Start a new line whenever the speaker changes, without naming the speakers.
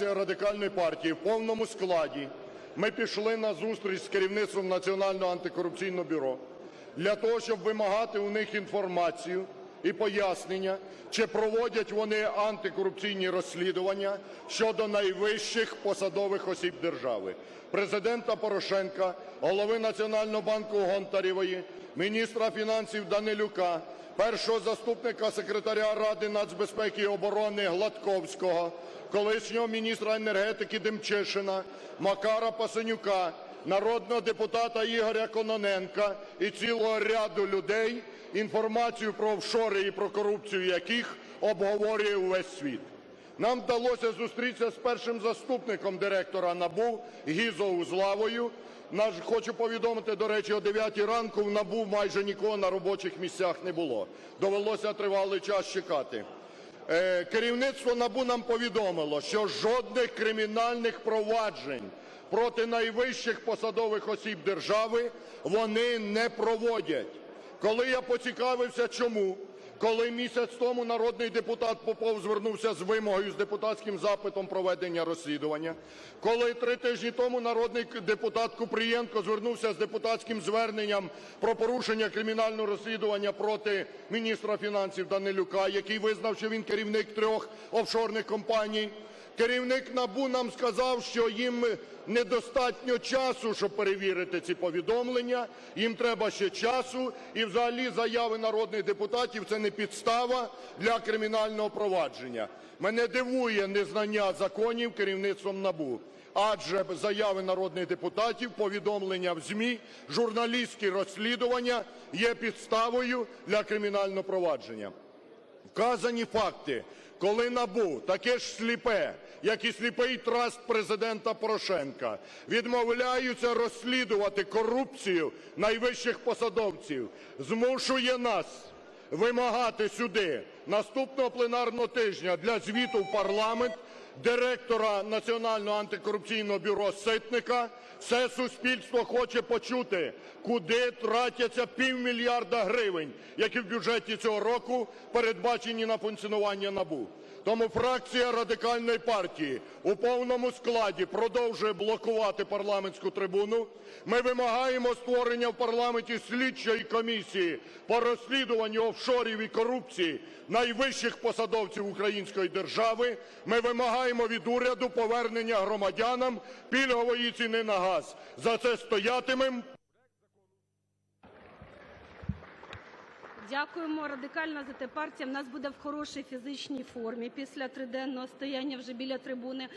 Радикальної партії в повному складі. Ми пішли на зустріч з керівництвом Національного антикорупційного бюро для того, щоб вимагати у них інформацію і пояснення, чи проводять вони антикорупційні розслідування щодо найвищих посадових осіб держави: Президента Порошенка, голови Національного банку Гонтаревої, міністра фінансів Данилюка, першого заступника секретаря Ради нацбезпеки і оборони Гладковського, колишнього міністра енергетики Демчишина, Макара Пасенюка, народного депутата Ігоря Кононенка і цілого ряду людей, інформацію про офшори і про корупцію яких обговорює увесь світ. Нам вдалося зустрітися з першим заступником директора НАБУ Гізо Узлавою. Хочу повідомити, до речі, о 9 ранку в НАБУ майже нікого на робочих місцях не було. Довелося тривалий час чекати. Е, Керівництво НАБУ нам повідомило, що жодних кримінальних проваджень проти найвищих посадових осіб держави вони не проводять. Коли я поцікавився, чому, коли місяць тому народний депутат Попов звернувся з вимогою з депутатським запитом проведення розслідування, коли три тижні тому народний депутат Купрієнко звернувся з депутатським зверненням про порушення кримінального розслідування проти міністра фінансів Данилюка, який визнав, що він керівник трьох офшорних компаній, керівник НАБУ нам сказав, що їм недостатньо часу, щоб перевірити ці повідомлення, їм треба ще часу, і взагалі заяви народних депутатів – це не підстава для кримінального провадження. Мене дивує незнання законів керівництвом НАБУ, адже заяви народних депутатів, повідомлення в ЗМІ, журналістські розслідування є підставою для кримінального провадження. Вказані факти, коли НАБУ, таке ж сліпе, як і сліпий траст Президента Порошенка, відмовляються розслідувати корупцію найвищих посадовців, змушує нас вимагати сюди наступного пленарного тижня для звіту в парламент директора Національного антикорупційного бюро Ситника. Все суспільство хоче почути, куди тратяться півмільярда гривень, які в бюджеті цього року передбачені на функціонування НАБУ. Тому фракція Радикальної партії у повному складі продовжує блокувати парламентську трибуну. Ми вимагаємо створення в парламенті слідчої комісії по розслідуванню офшорів і корупції найвищих посадовців української держави. Ми вимагаємо від уряду повернення громадянам пільгової ціни на газ. За це стоятимемо.
Дякуємо. Радикальна те партія в нас буде в хорошій фізичній формі після триденного стояння вже біля трибуни.